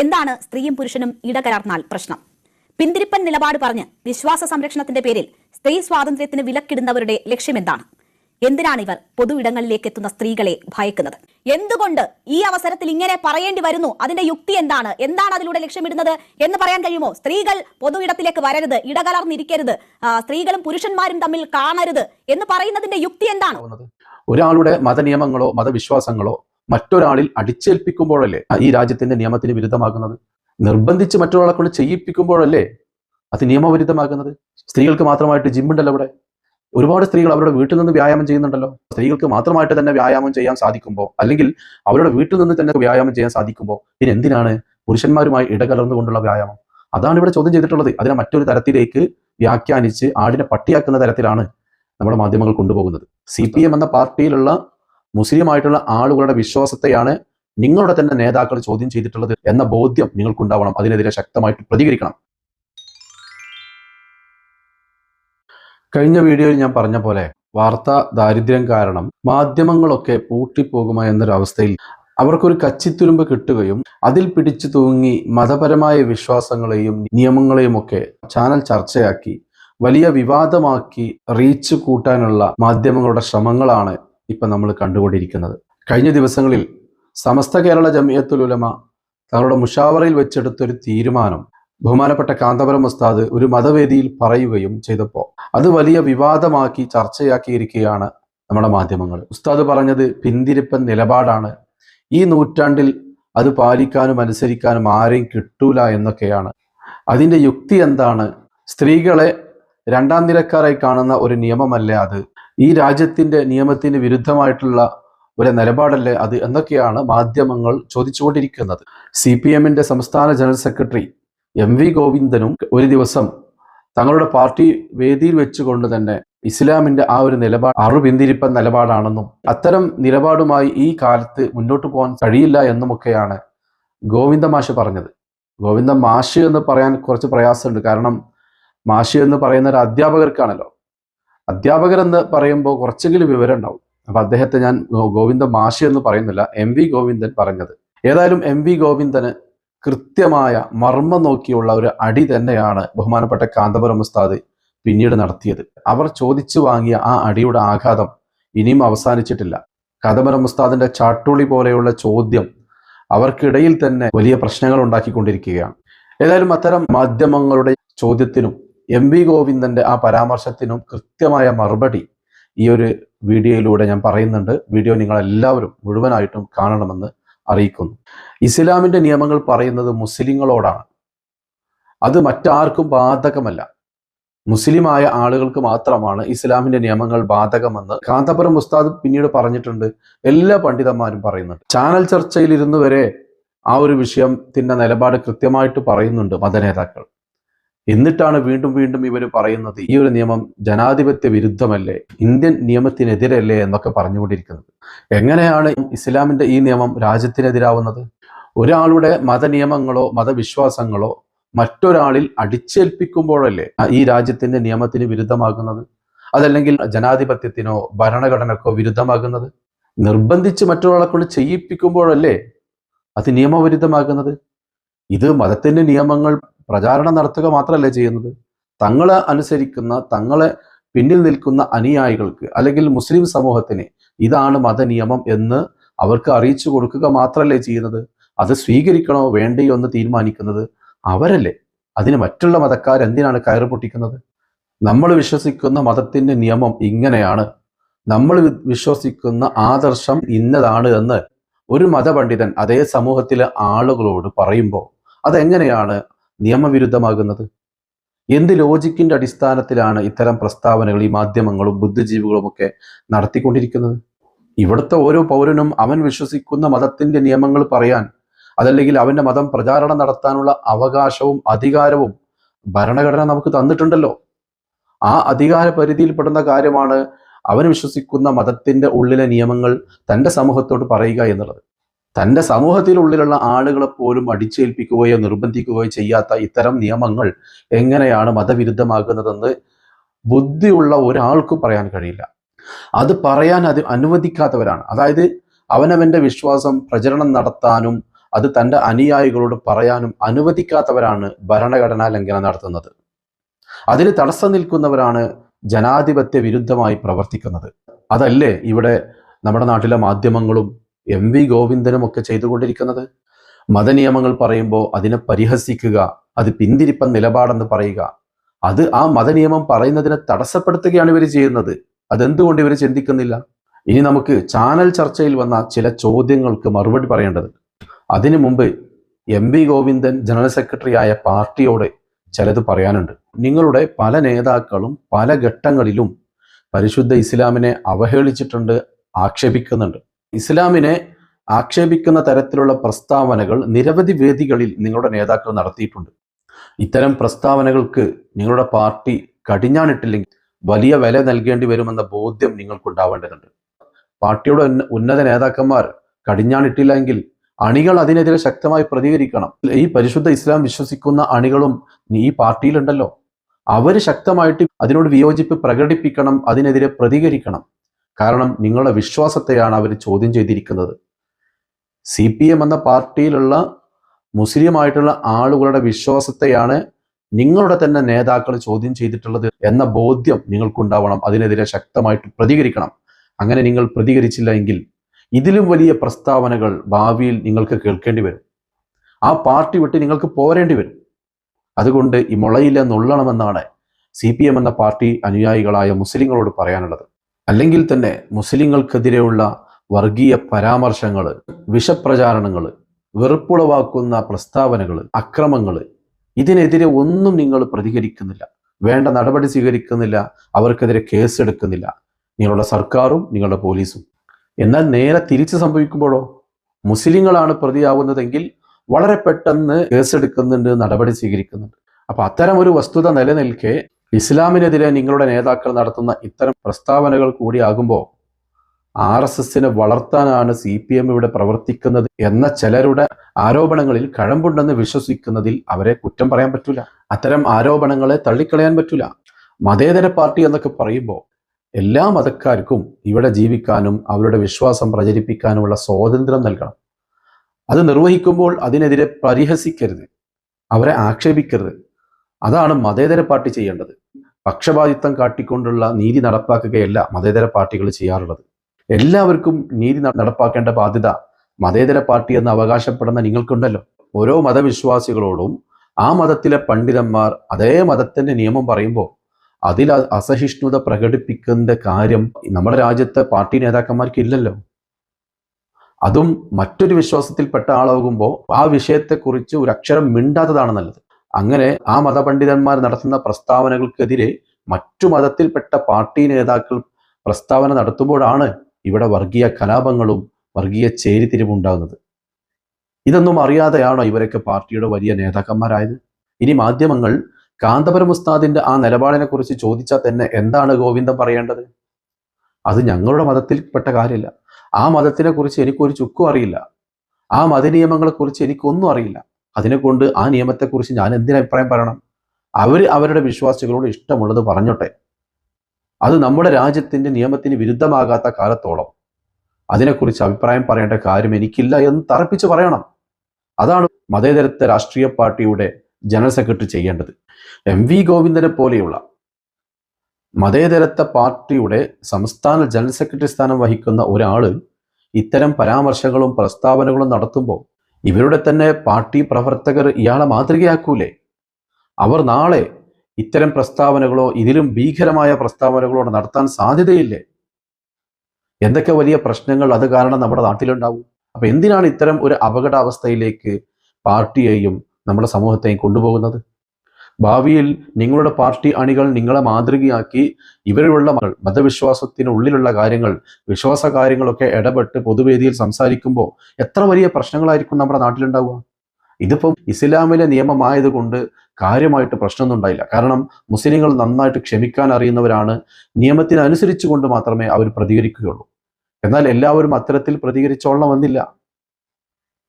എന്താണ് സ്ത്രീയും പുരുഷനും ഇടകലർന്നാൽ പ്രശ്നം? പിന്തിരിപ്പൻ നിലപാട് പറഞ്ഞ് വിശ്വാസ സംരക്ഷണത്തിന്റെ പേരിൽ സ്ത്രീ സ്വാതന്ത്ര്യത്തിന് വിലക്കിടുന്നവരുടെ ലക്ഷ്യമെന്താണ്? എന്തിനാണ് ഇവർ പൊതു ഇടങ്ങളിലേക്ക് എത്തുന്ന സ്ത്രീകളെ ഭയക്കുന്നത്? എന്തുകൊണ്ട് ഈ അവസരത്തിൽ ഇങ്ങനെ പറയേണ്ടി വരുന്നു? അതിന്റെ യുക്തി എന്താണ്? എന്താണ് അതിലൂടെ ലക്ഷ്യമിടുന്നത്? എന്ന് പറയാൻ കഴിയുമോ? സ്ത്രീകൾ പൊതു ഇടത്തിലേക്ക് വരരുത് ഇടകലർന്നിരിക്കരുത് സ്ത്രീകളും പുരുഷന്മാരും തമ്മിൽ കാണരുത് എന്ന് പറയുന്നതിന്റെ യുക്തി എന്താണ്? ഒരാളുടെ മതനിയമങ്ങളോ മതവിശ്വാസങ്ങളോ മറ്റൊരാളിൽ അടിച്ചേൽപ്പിക്കുമ്പോഴല്ലേ ഈ രാജ്യത്തിന്റെ നിയമത്തിന് വിരുദ്ധമാകുന്നത്? നിർബന്ധിച്ച് മറ്റൊരാളെ കൊണ്ട് ചെയ്യിപ്പിക്കുമ്പോഴല്ലേ അത് നിയമവിരുദ്ധമാകുന്നത്? സ്ത്രീകൾക്ക് മാത്രമായിട്ട് ജിമ്മുണ്ടല്ലോ അവിടെ ഒരുപാട് സ്ത്രീകൾ അവരുടെ വീട്ടിൽ നിന്ന് വ്യായാമം ചെയ്യുന്നുണ്ടല്ലോ. സ്ത്രീകൾക്ക് മാത്രമായിട്ട് തന്നെ വ്യായാമം ചെയ്യാൻ സാധിക്കുമ്പോൾ അല്ലെങ്കിൽ അവരുടെ വീട്ടിൽ നിന്ന് തന്നെ വ്യായാമം ചെയ്യാൻ സാധിക്കുമ്പോൾ പിന്നെ എന്തിനാണ് പുരുഷന്മാരുമായി ഇടകലർന്നുകൊണ്ടുള്ള വ്യായാമം? അതാണ് ഇവിടെ ചോദ്യം ചെയ്തിട്ടുള്ളത്. അതിനെ മറ്റൊരു തരത്തിലേക്ക് വ്യാഖ്യാനിച്ച് ആടിനെ പട്ടിയാക്കുന്ന തരത്തിലാണ് നമ്മുടെ മാധ്യമങ്ങൾ കൊണ്ടുപോകുന്നത്. സി എന്ന പാർട്ടിയിലുള്ള മുസ്ലിമായിട്ടുള്ള ആളുകളുടെ വിശ്വാസത്തെയാണ് നിങ്ങളുടെ തന്നെ നേതാക്കൾ ചോദ്യം ചെയ്തിട്ടുള്ളത് എന്ന ബോധ്യം നിങ്ങൾക്കുണ്ടാവണം. അതിനെതിരെ ശക്തമായിട്ട് പ്രതികരിക്കണം. കഴിഞ്ഞ വീഡിയോയിൽ ഞാൻ പറഞ്ഞ പോലെ വാർത്താ ദാരിദ്ര്യം കാരണം മാധ്യമങ്ങളൊക്കെ പൂട്ടിപ്പോകുമോ എന്നൊരവസ്ഥയിൽ അവർക്കൊരു കച്ചിത്തുരുമ്പ് കിട്ടുകയും അതിൽ പിടിച്ചു തൂങ്ങി മതപരമായ വിശ്വാസങ്ങളെയും നിയമങ്ങളെയും ഒക്കെ ചാനൽ ചർച്ചയാക്കി വലിയ വിവാദമാക്കി റീച്ച് കൂട്ടാനുള്ള മാധ്യമങ്ങളുടെ ശ്രമങ്ങളാണ് ഇപ്പൊ നമ്മൾ കണ്ടുകൊണ്ടിരിക്കുന്നത്. കഴിഞ്ഞ ദിവസങ്ങളിൽ സമസ്ത കേരള ജമിയത്തുൽ ഉലമ തങ്ങളുടെ മുഷാവറയിൽ വെച്ചെടുത്തൊരു തീരുമാനം ബഹുമാനപ്പെട്ട കാന്തപുരം ഉസ്താദ് ഒരു മതവേദിയിൽ പറയുകയും ചെയ്തപ്പോൾ അത് വലിയ വിവാദമാക്കി ചർച്ചയാക്കിയിരിക്കുകയാണ് നമ്മുടെ മാധ്യമങ്ങൾ. ഉസ്താദ് പറഞ്ഞത് പിന്തിരിപ്പൻ നിലപാടാണ്. ഈ നൂറ്റാണ്ടിൽ അത് പാലിക്കാനും അനുസരിക്കാനും ആരെയും കിട്ടൂല എന്നൊക്കെയാണ്. അതിന്റെ യുക്തി എന്താണ്? സ്ത്രീകളെ രണ്ടാം നിരക്കാരായി കാണുന്ന ഒരു നിയമമല്ലേ അത്? ഈ രാജ്യത്തിന്റെ നിയമത്തിന് വിരുദ്ധമായിട്ടുള്ള ഒരു നിലപാടല്ലേ അത് എന്നൊക്കെയാണ് മാധ്യമങ്ങൾ ചോദിച്ചുകൊണ്ടിരിക്കുന്നത്. സി പി എമ്മിന്റെ സംസ്ഥാന ജനറൽ സെക്രട്ടറി എം വി ഗോവിന്ദനും ഒരു ദിവസം തങ്ങളുടെ പാർട്ടി വേദിയിൽ വെച്ചുകൊണ്ട് തന്നെ ഇസ്ലാമിന്റെ ആ ഒരു നിലപാട് അറുപിന്തിരിപ്പൻ നിലപാടാണെന്നും അത്തരം നിലപാടുമായി ഈ കാലത്ത് മുന്നോട്ട് പോകാൻ കഴിയില്ല എന്നുമൊക്കെയാണ് ഗോവിന്ദ മാഷ് പറഞ്ഞത്. ഗോവിന്ദ മാഷ് എന്ന് പറയാൻ കുറച്ച് പ്രയാസമുണ്ട്. കാരണം മാഷ് എന്ന് പറയുന്ന ഒരു അധ്യാപകർക്കാണല്ലോ അധ്യാപകർ എന്ന് പറയുമ്പോൾ കുറച്ചെങ്കിലും വിവരം ഉണ്ടാവും. അപ്പൊ അദ്ദേഹത്തെ ഞാൻ ഗോവിന്ദ മാഷി എന്ന് പറയുന്നില്ല എം വി ഗോവിന്ദൻ പറഞ്ഞത്. ഏതായാലും എം വി ഗോവിന്ദന് കൃത്യമായ മർമ്മം നോക്കിയുള്ള ഒരു അടി തന്നെയാണ് ബഹുമാനപ്പെട്ട കാന്തപുരം ഉസ്താദ് പിന്നീട് നടത്തിയത്. അവർ ചോദിച്ചു വാങ്ങിയ ആ അടിയുടെ ആഘാതം ഇനിയും അവസാനിച്ചിട്ടില്ല. കാന്തപുരം ഉസ്താദിന്റെ ചാട്ടുളി പോലെയുള്ള ചോദ്യം അവർക്കിടയിൽ തന്നെ വലിയ പ്രശ്നങ്ങൾ ഉണ്ടാക്കിക്കൊണ്ടിരിക്കുകയാണ്. ഏതായാലും അത്തരം മാധ്യമങ്ങളുടെ ചോദ്യത്തിനും എം വി ഗോവിന്ദന്റെ ആ പരാമർശത്തിനും കൃത്യമായ മറുപടി ഈ ഒരു വീഡിയോയിലൂടെ ഞാൻ പറയുന്നുണ്ട്. വീഡിയോ നിങ്ങൾ എല്ലാവരും മുഴുവനായിട്ടും കാണണമെന്ന് അറിയിക്കുന്നു. ഇസ്ലാമിന്റെ നിയമങ്ങൾ പറയുന്നത് മുസ്ലിങ്ങളോടാണ്. അത് മറ്റാർക്കും ബാധകമല്ല. മുസ്ലിമായ ആളുകൾക്ക് മാത്രമാണ് ഇസ്ലാമിന്റെ നിയമങ്ങൾ ബാധകമെന്ന് കാന്തപുരം ഉസ്താദ് പിന്നീട് പറഞ്ഞിട്ടുണ്ട്. എല്ലാ പണ്ഡിതന്മാരും പറയുന്നുണ്ട്. ചാനൽ ചർച്ചയിൽ ഇരുന്ന് വരെ ആ ഒരു വിഷയത്തിന്റെ നിലപാട് കൃത്യമായിട്ട് പറയുന്നുണ്ട് മതനേതാക്കൾ. എന്നിട്ടാണ് വീണ്ടും വീണ്ടും ഇവർ പറയുന്നത് ഈ ഒരു നിയമം ജനാധിപത്യ വിരുദ്ധമല്ലേ? ഇന്ത്യൻ നിയമത്തിനെതിരല്ലേ എന്നൊക്കെ പറഞ്ഞുകൊണ്ടിരിക്കുന്നത്. എങ്ങനെയാണ് ഇസ്ലാമിന്റെ ഈ നിയമം രാജ്യത്തിനെതിരാവുന്നത്? ഒരാളുടെ മതനിയമങ്ങളോ മതവിശ്വാസങ്ങളോ മറ്റൊരാളിൽ അടിച്ചേൽപ്പിക്കുമ്പോഴല്ലേ ഈ രാജ്യത്തിന്റെ നിയമത്തിന് വിരുദ്ധമാകുന്നത്? അതല്ലെങ്കിൽ ജനാധിപത്യത്തിനോ ഭരണഘടനക്കോ വിരുദ്ധമാകുന്നത്? നിർബന്ധിച്ച് മറ്റൊരാളെ കൊണ്ട് ചെയ്യിപ്പിക്കുമ്പോഴല്ലേ അത് നിയമവിരുദ്ധമാകുന്നത്? ഇത് മതത്തിന്റെ നിയമങ്ങൾ പ്രചാരണം നടത്തുക മാത്രമല്ല ചെയ്യുന്നത്? തങ്ങളെ അനുസരിക്കുന്ന തങ്ങളെ പിന്നിൽ നിൽക്കുന്ന അനുയായികൾക്ക് അല്ലെങ്കിൽ മുസ്ലിം സമൂഹത്തിന് ഇതാണ് മതനിയമം എന്ന് അവർക്ക് അറിയിച്ചു കൊടുക്കുക മാത്രമല്ലേ ചെയ്യുന്നത്? അത് സ്വീകരിക്കണോ വേണ്ടയോ എന്ന് തീരുമാനിക്കുന്നത് അവരല്ലേ? അതിന് മറ്റുള്ള മതക്കാർ എന്തിനാണ് കയറ് പൊട്ടിക്കുന്നത്? നമ്മൾ വിശ്വസിക്കുന്ന മതത്തിന്റെ നിയമം ഇങ്ങനെയാണ്. നമ്മൾ വിശ്വസിക്കുന്ന ആദർശം ഇന്നതാണ് എന്ന് ഒരു മതപണ്ഡിതൻ അതേ സമൂഹത്തിലെ ആളുകളോട് പറയുമ്പോൾ അതെങ്ങനെയാണ് നിയമവിരുദ്ധമാകുന്നത്? എന്ത് ലോജിക്കിന്റെ അടിസ്ഥാനത്തിലാണ് ഇത്തരം പ്രസ്താവനകൾ ഈ മാധ്യമങ്ങളും ബുദ്ധിജീവികളും ഒക്കെ നടത്തിക്കൊണ്ടിരിക്കുന്നത്? ഇവിടുത്തെ ഓരോ പൗരനും അവൻ വിശ്വസിക്കുന്ന മതത്തിന്റെ നിയമങ്ങൾ പറയാൻ അതല്ലെങ്കിൽ അവന്റെ മതം പ്രചാരണം നടത്താനുള്ള അവകാശവും അധികാരവും ഭരണഘടന നമുക്ക് തന്നിട്ടുണ്ടല്ലോ. ആ അധികാര പരിധിയിൽപ്പെടുന്ന കാര്യമാണ് അവൻ വിശ്വസിക്കുന്ന മതത്തിന്റെ ഉള്ളിലെ നിയമങ്ങൾ തന്റെ സമൂഹത്തോട് പറയുക എന്നുള്ളത്. തന്റെ സമൂഹത്തിനുള്ളിലുള്ള ആളുകളെ പോലും അടിച്ചേൽപ്പിക്കുകയോ നിർബന്ധിക്കുകയോ ചെയ്യാത്ത ഇത്തരം നിയമങ്ങൾ എങ്ങനെയാണ് മതവിരുദ്ധമാകുന്നതെന്ന് ബുദ്ധിയുള്ള ഒരാൾക്കും പറയാൻ കഴിയില്ല. അത് പറയാൻ അത് അനുവദിക്കാത്തവരാണ്. അതായത് അവനവന്റെ വിശ്വാസം പ്രചരണം നടത്താനും അത് തന്റെ അനുയായികളോട് പറയാനും അനുവദിക്കാത്തവരാണ് ഭരണഘടനാ ലംഘനം നടത്തുന്നത്. അതിന് തടസ്സം നിൽക്കുന്നവരാണ് ജനാധിപത്യ വിരുദ്ധമായി പ്രവർത്തിക്കുന്നത്. അതല്ലേ ഇവിടെ നമ്മുടെ നാട്ടിലെ മാധ്യമങ്ങളും എം വി ഗോവിന്ദനും ഒക്കെ ചെയ്തുകൊണ്ടിരിക്കുന്നത്. മതനിയമങ്ങൾ പറയുമ്പോൾ അതിനെ പരിഹസിക്കുക അത് പിന്തിരിപ്പൻ നിലപാടെന്ന് പറയുക. അത് ആ മതനിയമം പറയുന്നതിനെ തടസ്സപ്പെടുത്തുകയാണ് ഇവർ ചെയ്യുന്നത്. അതെന്തുകൊണ്ട് ഇവർ ചിന്തിക്കുന്നില്ല? ഇനി നമുക്ക് ചാനൽ ചർച്ചയിൽ വന്ന ചില ചോദ്യങ്ങൾക്ക് മറുപടി പറയേണ്ടത്. അതിനു മുമ്പ് M V Govindan general secretary ആയ പാർട്ടിയോട് ചിലത് പറയാനുണ്ട്. നിങ്ങളുടെ പല നേതാക്കളും പല ഘട്ടങ്ങളിലും പരിശുദ്ധ ഇസ്ലാമിനെ അവഹേളിച്ചിട്ടുണ്ട് ആക്ഷേപിക്കുന്നുണ്ട്. ഇസ്ലാമിനെ ആക്ഷേപിക്കുന്ന തരത്തിലുള്ള പ്രസ്താവനകൾ നിരവധി വേദികളിൽ നിങ്ങളുടെ നേതാക്കൾ നടത്തിയിട്ടുണ്ട്. ഇത്തരം പ്രസ്താവനകൾക്ക് നിങ്ങളുടെ പാർട്ടി കടിഞ്ഞാണിട്ടില്ലെങ്കിൽ വലിയ വില നൽകേണ്ടി വരുമെന്ന ബോധ്യം നിങ്ങൾക്കുണ്ടാവേണ്ടതുണ്ട്. പാർട്ടിയുടെ ഉന്ന- ഉന്നത നേതാക്കന്മാർ കടിഞ്ഞാണിട്ടില്ലെങ്കിൽ അണികൾ അതിനെതിരെ ശക്തമായി പ്രതികരിക്കണം. ഈ പരിശുദ്ധ ഇസ്ലാം വിശ്വസിക്കുന്ന അണികളും ഈ പാർട്ടിയിലുണ്ടല്ലോ. അവർ ശക്തമായിട്ട് അതിനോട് വിയോജിപ്പ് പ്രകടിപ്പിക്കണം അതിനെതിരെ പ്രതികരിക്കണം. കാരണം നിങ്ങളുടെ വിശ്വാസത്തെയാണ് അവർ ചോദ്യം ചെയ്തിരിക്കുന്നത്. സി പി എം എന്ന പാർട്ടിയിലുള്ള മുസ്ലിമായിട്ടുള്ള ആളുകളുടെ വിശ്വാസത്തെയാണ് നിങ്ങളുടെ തന്നെ നേതാക്കൾ ചോദ്യം ചെയ്തിട്ടുള്ളത് എന്ന ബോധ്യം നിങ്ങൾക്കുണ്ടാവണം. അതിനെതിരെ ശക്തമായിട്ട് പ്രതികരിക്കണം. അങ്ങനെ നിങ്ങൾ പ്രതികരിച്ചില്ല എങ്കിൽ ഇതിലും വലിയ പ്രസ്താവനകൾ ഭാവിയിൽ നിങ്ങൾക്ക് കേൾക്കേണ്ടി വരും. ആ പാർട്ടി വിട്ട് നിങ്ങൾക്ക് പോരേണ്ടി വരും. അതുകൊണ്ട് ഈ മുളയിലെ നുള്ളണമെന്നാണ് സി പി എം എന്ന പാർട്ടി അനുയായികളായ മുസ്ലിങ്ങളോട് പറയാനുള്ളത്. അല്ലെങ്കിൽ തന്നെ മുസ്ലിങ്ങൾക്കെതിരെയുള്ള വർഗീയ പരാമർശങ്ങൾ വിഷപ്രചാരണങ്ങൾ വെറുപ്പുളവാക്കുന്ന പ്രസ്താവനകൾ അക്രമങ്ങൾ ഇതിനെതിരെ ഒന്നും നിങ്ങൾ പ്രതികരിക്കുന്നില്ല. വേണ്ട നടപടി സ്വീകരിക്കുന്നില്ല. അവർക്കെതിരെ കേസെടുക്കുന്നില്ല. നിങ്ങളുടെ സർക്കാരും നിങ്ങളുടെ പോലീസും. എന്നാൽ നേരെ തിരിച്ച് സംഭവിക്കുമ്പോഴോ? മുസ്ലിങ്ങളാണ് പ്രതിയാവുന്നതെങ്കിൽ വളരെ പെട്ടെന്ന് കേസെടുക്കുന്നുണ്ട് നടപടി സ്വീകരിക്കുന്നുണ്ട്. അപ്പൊ അത്തരം ഒരു വസ്തുത നിലനിൽക്കെ ഇസ്ലാമിനെതിരെ നിങ്ങളുടെ നേതാക്കൾ നടത്തുന്ന ഇത്തരം പ്രസ്താവനകൾ കൂടിയാകുമ്പോൾ ആർ എസ് എസിനെ വളർത്താനാണ് സി പി എം ഇവിടെ പ്രവർത്തിക്കുന്നത് എന്ന ചിലരുടെ ആരോപണങ്ങളിൽ കഴമ്പുണ്ടെന്ന് വിശ്വസിക്കുന്നതിൽ അവരെ കുറ്റം പറയാൻ പറ്റൂല. അത്തരം ആരോപണങ്ങളെ തള്ളിക്കളയാൻ പറ്റൂല. മതേതര പാർട്ടി എന്നൊക്കെ പറയുമ്പോൾ എല്ലാ മതക്കാർക്കും ഇവിടെ ജീവിക്കാനും അവരുടെ വിശ്വാസം പ്രചരിപ്പിക്കാനുമുള്ള സ്വാതന്ത്ര്യം നൽകണം. അത് നിർവഹിക്കുമ്പോൾ അതിനെതിരെ പരിഹസിക്കരുത്. അവരെ ആക്ഷേപിക്കരുത്. അതാണ് മതേതര പാർട്ടി ചെയ്യേണ്ടത്. പക്ഷപാതിത്വം കാട്ടിക്കൊണ്ടുള്ള നീതി നടപ്പാക്കുകയല്ല മതേതര പാർട്ടികൾ ചെയ്യാറുള്ളത്. എല്ലാവർക്കും നീതി നടപ്പാക്കേണ്ട ബാധ്യത മതേതര പാർട്ടി എന്ന് അവകാശപ്പെടുന്ന നിങ്ങൾക്കുണ്ടല്ലോ. ഓരോ മതവിശ്വാസികളോടും ആ മതത്തിലെ പണ്ഡിതന്മാർ അതേ മതത്തിന്റെ നിയമം പറയുമ്പോൾ അതിൽ അസഹിഷ്ണുത പ്രകടിപ്പിക്കുന്ന കാര്യം നമ്മുടെ രാജ്യത്തെ പാർട്ടി നേതാക്കന്മാർക്ക് ഇല്ലല്ലോ. അതും മറ്റൊരു വിശ്വാസത്തിൽപ്പെട്ട ആളാകുമ്പോൾ ആ വിഷയത്തെക്കുറിച്ച് ഒരു അക്ഷരം മിണ്ടാത്തതാണ് നല്ലത്. അങ്ങനെ ആ മതപണ്ഡിതന്മാർ നടത്തുന്ന പ്രസ്താവനകൾക്കെതിരെ മറ്റു മതത്തിൽപ്പെട്ട പാർട്ടി നേതാക്കൾ പ്രസ്താവന നടത്തുമ്പോഴാണ് ഇവിടെ വർഗീയ കലാപങ്ങളും വർഗീയ ചേരിതിരിവും ഉണ്ടാകുന്നത്. ഇതൊന്നും അറിയാതെയാണോ ഇവരൊക്കെ പാർട്ടിയുടെ വലിയ നേതാക്കന്മാരായത്? ഇനി മാധ്യമങ്ങൾ കാന്തപുരം ഉസ്താദിന്റെ ആ നിലപാടിനെ കുറിച്ച് ചോദിച്ചാൽ തന്നെ എന്താണ് ഗോവിന്ദൻ പറയേണ്ടത്? അത് ഞങ്ങളുടെ മതത്തിൽപ്പെട്ട കാര്യമില്ല. ആ മതത്തിനെ കുറിച്ച് എനിക്കൊരു ചുക്കും അറിയില്ല. ആ മതനിയമങ്ങളെ കുറിച്ച് എനിക്കൊന്നും അറിയില്ല. അതിനെ കൊണ്ട് ആ നിയമത്തെക്കുറിച്ച് ഞാൻ എന്തിനു അഭിപ്രായം പറയണം? അവർ അവരുടെ വിശ്വാസികളോട് ഇഷ്ടമുള്ളത് പറഞ്ഞോട്ടെ. അത് നമ്മുടെ രാജ്യത്തിന്റെ നിയമത്തിന് വിരുദ്ധമാകാത്ത കാലത്തോളം അതിനെക്കുറിച്ച് അഭിപ്രായം പറയേണ്ട കാര്യം എനിക്കില്ല എന്ന് തറപ്പിച്ച് പറയണം. അതാണ് മതേതരത്വ രാഷ്ട്രീയ പാർട്ടിയുടെ ജനറൽ സെക്രട്ടറി ചെയ്യേണ്ടത്. എം വി ഗോവിന്ദനെ പോലെയുള്ള മതേതരത്വ പാർട്ടിയുടെ സംസ്ഥാന ജനറൽ സെക്രട്ടറി സ്ഥാനം വഹിക്കുന്ന ഒരാൾ ഇത്തരം പരാമർശങ്ങളും പ്രസ്താവനകളും നടത്തുമ്പോൾ ഇവരുടെ തന്നെ പാർട്ടി പ്രവർത്തകർ ഇയാളെ മാതൃകയാക്കൂലേ? അവർ നാളെ ഇത്തരം പ്രസ്താവനകളോ ഇതിലും ഭീകരമായ പ്രസ്താവനകളോ നടത്താൻ സാധ്യതയില്ലേ? എന്തൊക്കെ വലിയ പ്രശ്നങ്ങൾ അത് കാരണം നമ്മുടെ നാട്ടിലുണ്ടാവും? അപ്പൊ എന്തിനാണ് ഇത്തരം ഒരു അപകടാവസ്ഥയിലേക്ക് പാർട്ടിയെയും നമ്മുടെ സമൂഹത്തെയും കൊണ്ടുപോകുന്നത്? ഭാവിയിൽ നിങ്ങളുടെ പാർട്ടി അണികൾ നിങ്ങളെ മാതൃകയാക്കി ഇവരുള്ള മതവിശ്വാസത്തിനുള്ളിലുള്ള കാര്യങ്ങൾ വിശ്വാസ കാര്യങ്ങളൊക്കെ ഇടപെട്ട് പൊതുവേദിയിൽ സംസാരിക്കുമ്പോൾ എത്ര വലിയ പ്രശ്നങ്ങളായിരിക്കും നമ്മുടെ നാട്ടിലുണ്ടാവുക? ഇതിപ്പം ഇസ്ലാമിലെ നിയമമായതുകൊണ്ട് കാര്യമായിട്ട് പ്രശ്നമൊന്നും ഉണ്ടായില്ല. കാരണം മുസ്ലിങ്ങൾ നന്നായിട്ട് ക്ഷമിക്കാൻ അറിയുന്നവരാണ്. നിയമത്തിനനുസരിച്ച് കൊണ്ട് മാത്രമേ അവർ പ്രതികരിക്കുകയുള്ളൂ. എന്നാൽ എല്ലാവരും അത്തരത്തിൽ പ്രതികരിച്ചോളണമെന്നില്ല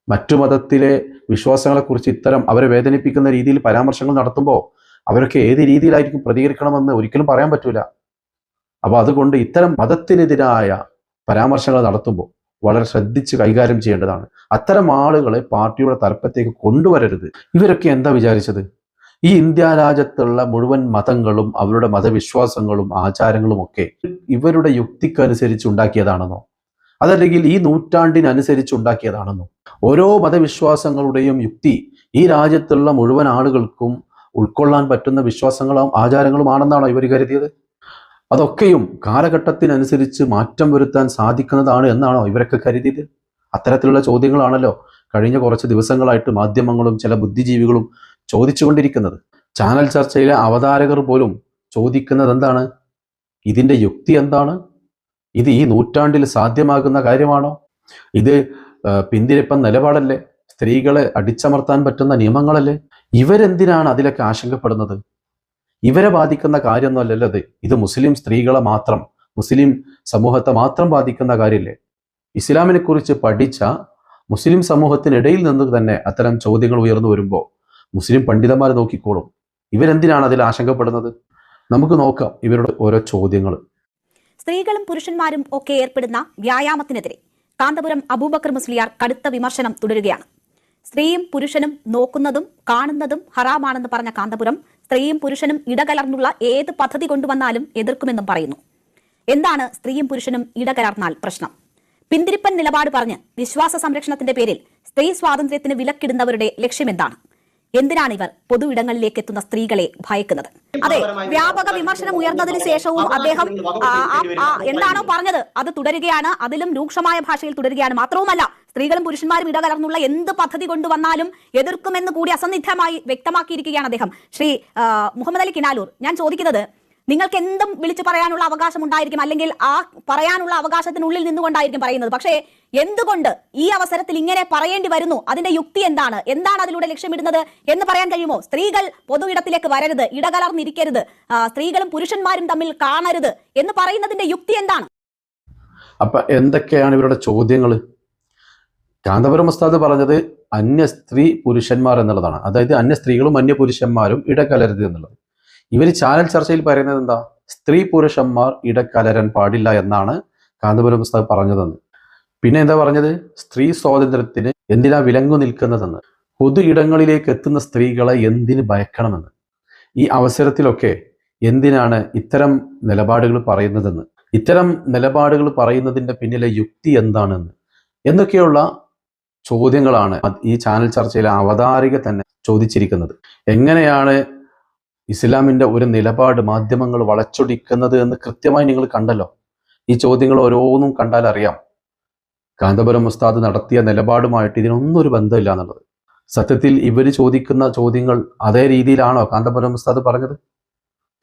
മറ്റു മതത്തിലെ വിശ്വാസങ്ങളെക്കുറിച്ച് ഇത്തരം അവരെ വേദനിപ്പിക്കുന്ന രീതിയിൽ പരാമർശങ്ങൾ നടത്തുമ്പോൾ അവരൊക്കെ ഏത് രീതിയിലായിരിക്കും പ്രതികരിക്കണമെന്ന് ഒരിക്കലും പറയാൻ പറ്റൂല. അപ്പോൾ അതുകൊണ്ട് ഇത്തരം മതത്തിനെതിരായ പരാമർശങ്ങൾ നടത്തുമ്പോൾ വളരെ ശ്രദ്ധിച്ച് കൈകാര്യം ചെയ്യേണ്ടതാണ്. അത്തരം ആളുകളെ പാർട്ടിയുടെ തലപ്പത്തേക്ക് കൊണ്ടുവരരുത്. ഇവരൊക്കെ എന്താ വിചാരിച്ചത്? ഈ ഇന്ത്യ രാജ്യത്തുള്ള മുഴുവൻ മതങ്ങളും അവരുടെ മതവിശ്വാസങ്ങളും ആചാരങ്ങളും ഒക്കെ ഇവരുടെ യുക്തിക്കനുസരിച്ച് ഉണ്ടാക്കിയതാണെന്നോ? അതല്ലെങ്കിൽ ഈ നൂറ്റാണ്ടിനനുസരിച്ച് ഉണ്ടാക്കിയതാണെന്നും ഓരോ മതവിശ്വാസങ്ങളുടെയും യുക്തി ഈ രാജ്യത്തുള്ള മുഴുവൻ ആളുകൾക്കും ഉൾക്കൊള്ളാൻ പറ്റുന്ന വിശ്വാസങ്ങളും ആചാരങ്ങളുമാണെന്നാണോ ഇവർ കരുതിയത്? അതൊക്കെയും കാലഘട്ടത്തിനനുസരിച്ച് മാറ്റം വരുത്താൻ സാധിക്കുന്നതാണ് എന്നാണോ ഇവരൊക്കെ കരുതിയത്? അത്തരത്തിലുള്ള ചോദ്യങ്ങളാണല്ലോ കഴിഞ്ഞ കുറച്ച് ദിവസങ്ങളായിട്ട് മാധ്യമങ്ങളും ചില ബുദ്ധിജീവികളും ചോദിച്ചുകൊണ്ടിരിക്കുന്നത്. ചാനൽ ചർച്ചയിലെ അവതാരകർ പോലും ചോദിക്കുന്നത് എന്താണ് ഇതിന്റെ യുക്തി എന്താണ്? ഇത് ഈ നൂറ്റാണ്ടിൽ സാധ്യമാകുന്ന കാര്യമാണോ? ഇത് പിന്തിരിപ്പൻ നിലപാടല്ലേ? സ്ത്രീകളെ അടിച്ചമർത്താൻ പറ്റുന്ന നിയമങ്ങളല്ലേ? ഇവരെന്തിനാണ് അതിലൊക്കെ ആശങ്കപ്പെടുന്നത്? ഇവരെ ബാധിക്കുന്ന കാര്യമൊന്നുമല്ലല്ലോ അത് ഇത് മുസ്ലിം സ്ത്രീകളെ മാത്രം മുസ്ലിം സമൂഹത്തെ മാത്രം ബാധിക്കുന്ന കാര്യമല്ലേ ഇസ്ലാമിനെ കുറിച്ച് പഠിച്ച മുസ്ലിം സമൂഹത്തിനിടയിൽ നിന്ന് തന്നെ അത്തരം ചോദ്യങ്ങൾ ഉയർന്നു വരുമ്പോൾ മുസ്ലിം പണ്ഡിതന്മാരെ നോക്കിക്കോളും. ഇവരെന്തിനാണ് അതിൽ ആശങ്കപ്പെടുന്നത്? നമുക്ക് നോക്കാം ഇവരുടെ ഓരോ ചോദ്യങ്ങൾ സ്ത്രീകളും പുരുഷന്മാരും ഒക്കെ ഏർപ്പെടുന്ന വ്യായാമത്തിനെതിരെ കാന്തപുരം അബൂബക്കർ മുസ്ലിയാർ കടുത്ത വിമർശനം തുടരുകയാണ്. സ്ത്രീയും പുരുഷനും നോക്കുന്നതും കാണുന്നതും ഹറാമാണെന്ന് പറഞ്ഞ കാന്തപുരം സ്ത്രീയും പുരുഷനും ഇടകലർന്നുള്ള ഏത് പദ്ധതി കൊണ്ടുവന്നാലും എതിർക്കുമെന്നും പറയുന്നു. എന്താണ് സ്ത്രീയും പുരുഷനും ഇടകലർന്നാൽ പ്രശ്നം? പിന്തിരിപ്പൻ നിലപാട് പറഞ്ഞ് വിശ്വാസ സംരക്ഷണത്തിന്റെ പേരിൽ സ്ത്രീ സ്വാതന്ത്ര്യത്തിന് വിലക്കിടുന്നവരുടെ ലക്ഷ്യമെന്താണ്? എന്തിനാണ് ഇവർ പൊതു ഇടങ്ങളിലേക്ക് എത്തുന്ന സ്ത്രീകളെ ഭയക്കുന്നത്? അതെ വ്യാപക വിമർശനം ഉയർന്നതിന് ശേഷവും അദ്ദേഹം എന്താണോ പറഞ്ഞത്? അത് തുടരുകയാണ്. അതിലും രൂക്ഷമായ ഭാഷയിൽ തുടരുകയാണ്. മാത്രവുമല്ല സ്ത്രീകളും പുരുഷന്മാരും ഇടകലർന്നുള്ള എന്ത് പദ്ധതി കൊണ്ടുവന്നാലും എതിർക്കുമെന്ന് കൂടി അസന്നിഗ്ധമായി വ്യക്തമാക്കിയിരിക്കുകയാണ് അദ്ദേഹം. ശ്രീ മുഹമ്മദ് അലി കിനാലൂർ ഞാൻ ചോദിക്കുന്നത് നിങ്ങൾക്ക് എന്തും വിളിച്ചു പറയാനുള്ള അവകാശം ഉണ്ടായിരിക്കും അല്ലെങ്കിൽ ആ പറയാനുള്ള അവകാശത്തിനുള്ളിൽ നിന്നുകൊണ്ടായിരിക്കും പറയുന്നത്. പക്ഷേ എന്തുകൊണ്ട് ഈ അവസരത്തിൽ ഇങ്ങനെ പറയേണ്ടി വരുന്നു? അതിന്റെ യുക്തി എന്താണ്? എന്താണ് അതിലൂടെ ലക്ഷ്യമിടുന്നത് എന്ന് പറയാൻ കഴിയുമോ? സ്ത്രീകൾ പൊതു ഇടത്തിലേക്ക് വരരുത് ഇടകലർന്നിരിക്കരുത് സ്ത്രീകളും പുരുഷന്മാരും തമ്മിൽ കാണരുത് എന്ന് പറയുന്നതിന്റെ യുക്തി എന്താണ്? അപ്പൊ എന്തൊക്കെയാണ് ഇവരുടെ ചോദ്യങ്ങൾ? കാന്തപുരം ഉസ്താദ് പറഞ്ഞത് അന്യ സ്ത്രീ പുരുഷന്മാർ എന്നുള്ളതാണ്. അതായത് അന്യ സ്ത്രീകളും അന്യ പുരുഷന്മാരും ഇടകലരുത് എന്നുള്ളത്. ഇവർ ചാനൽ ചർച്ചയിൽ പറയുന്നത് എന്താ? സ്ത്രീ പുരുഷന്മാർ ഇടകലരാൻ പാടില്ല എന്നാണ് കാന്തപുരം പുസ്തകം പറഞ്ഞതെന്ന്. പിന്നെ എന്താ പറഞ്ഞത്? സ്ത്രീ സ്വാതന്ത്ര്യത്തിന് എന്തിനാ വിലങ്ങു നിൽക്കുന്നതെന്ന്. പൊതു ഇടങ്ങളിലേക്ക് എത്തുന്ന സ്ത്രീകളെ എന്തിന് ഭയക്കണമെന്ന്. ഈ അവസരത്തിലൊക്കെ എന്തിനാണ് ഇത്തരം നിലപാടുകൾ പറയുന്നതെന്ന്. ഇത്തരം നിലപാടുകൾ പറയുന്നതിന്റെ പിന്നിലെ യുക്തി എന്താണെന്ന്. എന്നൊക്കെയുള്ള ചോദ്യങ്ങളാണ് ഈ ചാനൽ ചർച്ചയിലെ അവതാരിക തന്നെ ചോദിച്ചിരിക്കുന്നത്. എങ്ങനെയാണ് ഇസ്ലാമിന്റെ ഒരു നിലപാട് മാധ്യമങ്ങൾ വളച്ചൊടിക്കുന്നത് എന്ന് കൃത്യമായി നിങ്ങൾ കണ്ടല്ലോ. ഈ ചോദ്യങ്ങൾ ഓരോന്നും കണ്ടാൽ അറിയാം. കാന്തപുരം ഉസ്താദ് നടത്തിയ നിലപാടുമായിട്ട് ഇതിനൊന്നും ഒരു ബന്ധമില്ല എന്നുള്ളത്. സത്യത്തിൽ ഇവർ ചോദിക്കുന്ന ചോദ്യങ്ങൾ അതേ രീതിയിലാണോ കാന്തപുരം ഉസ്താദ് പറഞ്ഞത്?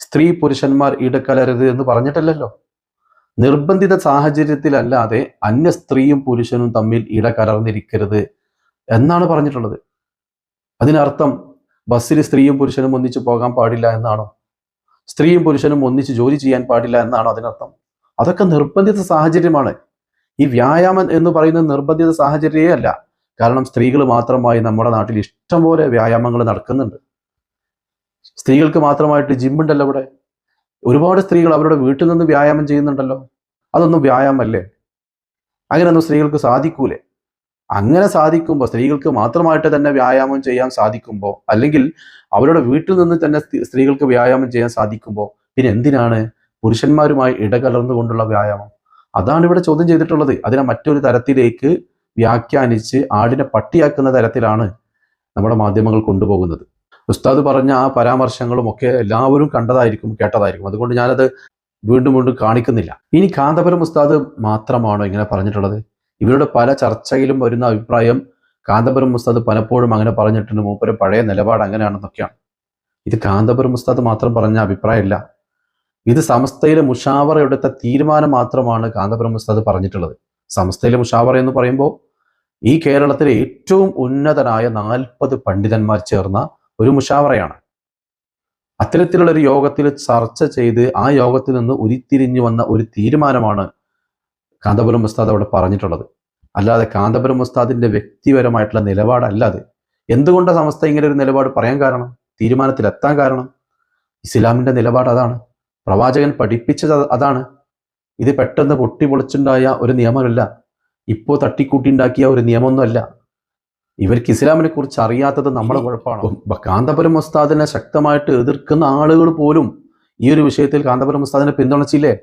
സ്ത്രീ പുരുഷന്മാർ ഈടക്കലരുത് എന്ന് പറഞ്ഞിട്ടല്ലല്ലോ. നിർബന്ധിത സാഹചര്യത്തിലല്ലാതെ അന്യ സ്ത്രീയും പുരുഷനും തമ്മിൽ ഇടകലർന്നിരിക്കരുത് എന്നാണ് പറഞ്ഞിട്ടുള്ളത്. അതിനർത്ഥം ബസ്സിൽ സ്ത്രീയും പുരുഷനും ഒന്നിച്ച് പോകാൻ പാടില്ല എന്നാണോ? സ്ത്രീയും പുരുഷനും ഒന്നിച്ച് ജോലി ചെയ്യാൻ പാടില്ല എന്നാണോ അതിനർത്ഥം? അതൊക്കെ നിർബന്ധിത സാഹചര്യമാണ്. ഈ വ്യായാമം എന്ന് പറയുന്ന നിർബന്ധിത സാഹചര്യമേ അല്ല. കാരണം സ്ത്രീകൾ മാത്രമായി നമ്മുടെ നാട്ടിൽ ഇഷ്ടംപോലെ വ്യായാമങ്ങൾ നടക്കുന്നുണ്ട്. സ്ത്രീകൾക്ക് മാത്രമായിട്ട് ജിമ്മുണ്ടല്ലോ ഇവിടെ ഒരുപാട് സ്ത്രീകൾ അവരുടെ വീട്ടിൽ നിന്ന് വ്യായാമം ചെയ്യുന്നുണ്ടല്ലോ? അതൊന്നും വ്യായാമല്ലേ അങ്ങനെയൊന്നും സ്ത്രീകൾക്ക് സാധിക്കൂലേ? അങ്ങനെ സാധിക്കുമ്പോൾ സ്ത്രീകൾക്ക് മാത്രമായിട്ട് തന്നെ വ്യായാമം ചെയ്യാൻ സാധിക്കുമ്പോൾ അല്ലെങ്കിൽ അവരുടെ വീട്ടിൽ നിന്ന് തന്നെ സ്ത്രീകൾക്ക് വ്യായാമം ചെയ്യാൻ സാധിക്കുമ്പോൾ പിന്നെ എന്തിനാണ് പുരുഷന്മാരുമായി ഇടകലർന്നുകൊണ്ടുള്ള വ്യായാമം? അതാണ് ഇവിടെ ചോദ്യം ചെയ്തിട്ടുള്ളത്. അതിനെ മറ്റൊരു തരത്തിലേക്ക് വ്യാഖ്യാനിച്ച് ആടിനെ പട്ടിയാക്കുന്ന തരത്തിലാണ് നമ്മുടെ മാധ്യമങ്ങൾ കൊണ്ടുപോകുന്നത്. ഉസ്താദ് പറഞ്ഞ ആ പരാമർശങ്ങളും ഒക്കെ എല്ലാവരും കണ്ടതായിരിക്കും കേട്ടതായിരിക്കും. അതുകൊണ്ട് ഞാനത് വീണ്ടും വീണ്ടും കാണിക്കുന്നില്ല. ഇനി കാന്തപുരം ഉസ്താദ് മാത്രമാണോ ഇങ്ങനെ പറഞ്ഞിട്ടുള്ളത്? ഇവരുടെ പല ചർച്ചയിലും വരുന്ന അഭിപ്രായം കാന്തപുരം ഉസ്താദ് പലപ്പോഴും അങ്ങനെ പറഞ്ഞിട്ടുണ്ട് മൂപ്പര് പഴയ നിലപാട് അങ്ങനെയാണെന്നൊക്കെയാണ്. ഇത് കാന്തപുരം ഉസ്താദ് മാത്രം പറഞ്ഞ അഭിപ്രായമല്ല. ഇത് സമസ്തയിലെ മുഷാവറ എടുത്ത തീരുമാനം മാത്രമാണ് കാന്തപുരം ഉസ്താദ് പറഞ്ഞിട്ടുള്ളത്. സമസ്തയിലെ മുഷാവറ എന്ന് പറയുമ്പോൾ ഈ കേരളത്തിലെ ഏറ്റവും ഉന്നതനായ നാൽപ്പത് പണ്ഡിതന്മാർ ചേർന്ന ഒരു മുഷാവറയാണ്. അത്തരത്തിലുള്ള ഒരു യോഗത്തിൽ ചർച്ച ചെയ്ത് ആ യോഗത്തിൽ നിന്ന് ഉരുത്തിരിഞ്ഞു വന്ന ഒരു തീരുമാനമാണ് കാന്തപുരം ഉസ്താദ് അവിടെ പറഞ്ഞിട്ടുള്ളത്. അല്ലാതെ കാന്തപുരം ഉസ്താദിന്റെ വ്യക്തിപരമായിട്ടുള്ള നിലപാടല്ല അത് എന്തുകൊണ്ട് സമസ്ത ഇങ്ങനെ ഒരു നിലപാട് പറയാൻ കാരണം? തീരുമാനത്തിലെത്താൻ കാരണം? ഇസ്ലാമിന്റെ നിലപാട് അതാണ്. പ്രവാചകൻ പഠിപ്പിച്ചത് അതാണ്. ഇത് പെട്ടെന്ന് പൊട്ടിപൊളിച്ചുണ്ടായ ഒരു നിയമമല്ല. ഇപ്പോൾ തട്ടിക്കൂട്ടിണ്ടാക്കിയ ഒരു നിയമമൊന്നുമല്ല. ഇവർക്ക് ഇസ്ലാമിനെ കുറിച്ച് അറിയാത്തത് നമ്മളെ കുഴപ്പമാണ്? കാന്തപുരം ഉസ്താദിനെ ശക്തമായിട്ട് എതിർക്കുന്ന ആളുകൾ പോലും ഈ ഒരു വിഷയത്തിൽ കാന്തപുരം ഉസ്താദിനെ പിന്തുണച്ചില്ലേ?